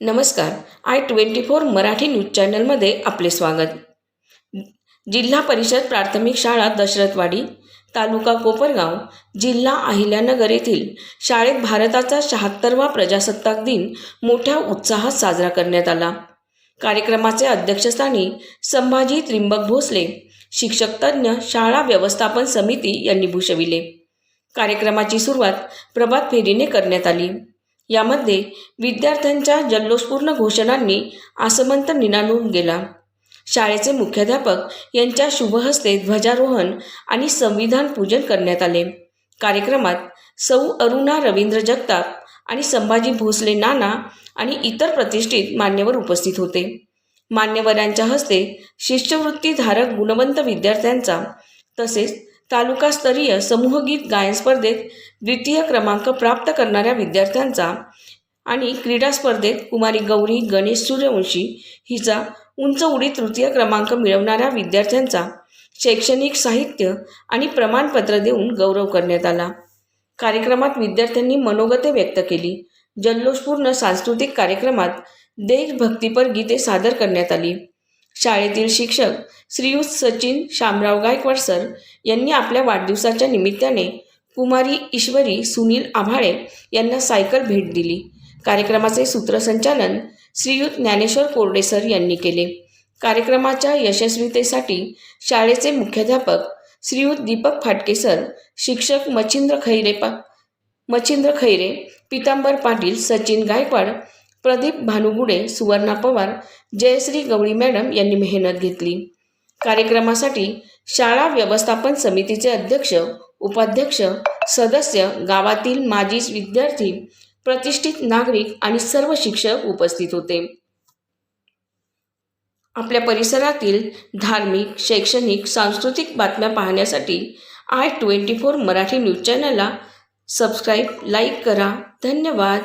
नमस्कार. I twenty four Marathi news चॅनलमध्ये आपले स्वागत. जिल्हा परिषद प्राथमिक शाळा दशरथवाडी तालुका कोपरगाव जिल्हा अहिल्यानगर येथील शाळेत भारताचा शहात्तरवा प्रजासत्ताक दिन मोठ्या उत्साहात साजरा करण्यात आला. कार्यक्रमाचे अध्यक्षस्थानी संभाजी त्रिंबक भोसले शिक्षक तज्ज्ञ शाळा व्यवस्थापन समिती यांनी भूषविले. कार्यक्रमाची सुरुवात प्रभात फेरीने करण्यात आली. यामध्ये विद्यार्थ्यांच्या जल्लोषपूर्ण घोषणांनी आसमंत निनाणून गेला शाळेचे मुख्याध्यापक यांच्या शुभहस्ते ध्वजारोहण आणि संविधान पूजन करण्यात आले. कार्यक्रमात सौ अरुणा रवींद्र जगताप आणि संभाजी भोसले नाना आणि इतर प्रतिष्ठित मान्यवर उपस्थित होते. मान्यवरांच्या हस्ते शिष्यवृत्तीधारक गुणवंत विद्यार्थ्यांचा तसेच तालुकास्तरीय समूहगीत गायन स्पर्धेत द्वितीय क्रमांक प्राप्त करणाऱ्या विद्यार्थ्यांचा आणि क्रीडा स्पर्धेत कुमारी गौरी गणेश सूर्यवंशी हिचा उंच उडी तृतीय क्रमांक मिळवणाऱ्या विद्यार्थ्यांचा शैक्षणिक साहित्य आणि प्रमाणपत्र देऊन गौरव करण्यात आला. कार्यक्रमात विद्यार्थ्यांनी मनोगते व्यक्त केली. जल्लोषपूर्ण सांस्कृतिक कार्यक्रमात देशभक्तीपर गीते सादर करण्यात आली. शाळेतील शिक्षक श्रीयुत सचिन शामराव गायकवाड सर यांनी आपल्या वाढदिवसाच्या निमित्ताने कुमारी ईश्वरी सुनील आभाळे यांना सायकल भेट दिली. कार्यक्रमाचे सूत्रसंचालन श्रीयुत ज्ञानेश्वर कोरडे सर यांनी केले. कार्यक्रमाच्या यशस्वीतेसाठी शाळेचे मुख्याध्यापक श्रीयुत दीपक फाटके सर शिक्षक मच्छिंद्र खैरे पा मच्छिंद्र खैरे पितांबर पाटील सचिन गायकवाड प्रदीप भानुगुडे सुवर्णा पवार जयश्री गवळी मॅडम यांनी मेहनत घेतली. कार्यक्रमासाठी शाळा व्यवस्थापन समितीचे अध्यक्ष उपाध्यक्ष सदस्य गावातील माजी विद्यार्थी प्रतिष्ठित नागरिक आणि सर्व शिक्षक उपस्थित होते. आपल्या परिसरातील धार्मिक शैक्षणिक सांस्कृतिक बातम्या पाहण्यासाठी I twenty four Marathi news चॅनलला सबस्क्राईब लाईक करा. धन्यवाद.